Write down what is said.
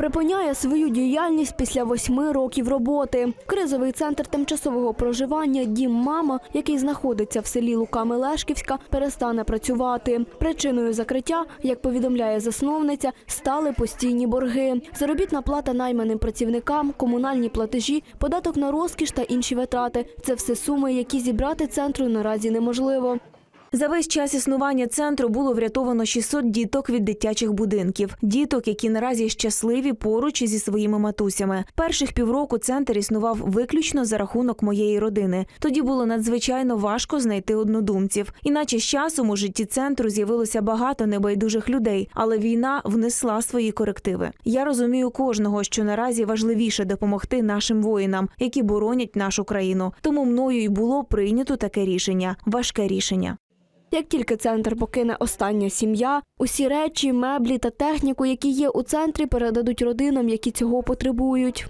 Припиняє свою діяльність після восьми років роботи. Кризовий центр тимчасового проживання Дім Мама, який знаходиться в селі Лука Мелешківська, перестане працювати. Причиною закриття, як повідомляє засновниця, стали постійні борги. Заробітна плата найманим працівникам, комунальні платежі, податок на розкіш та інші витрати це все суми, які зібрати центру наразі неможливо. За весь час існування центру було врятовано 600 діток від дитячих будинків. Діток, які наразі щасливі поруч зі своїми матусями. Перших півроку центр існував виключно за рахунок моєї родини. Тоді було надзвичайно важко знайти однодумців. Іначе з часом у житті центру з'явилося багато небайдужих людей, але війна внесла свої корективи. Я розумію кожного, що наразі важливіше допомогти нашим воїнам, які боронять нашу країну. Тому мною й було прийнято таке рішення важке рішення. Як тільки центр покине остання сім'я, усі речі, меблі та техніку, які є у центрі, передадуть родинам, які цього потребують.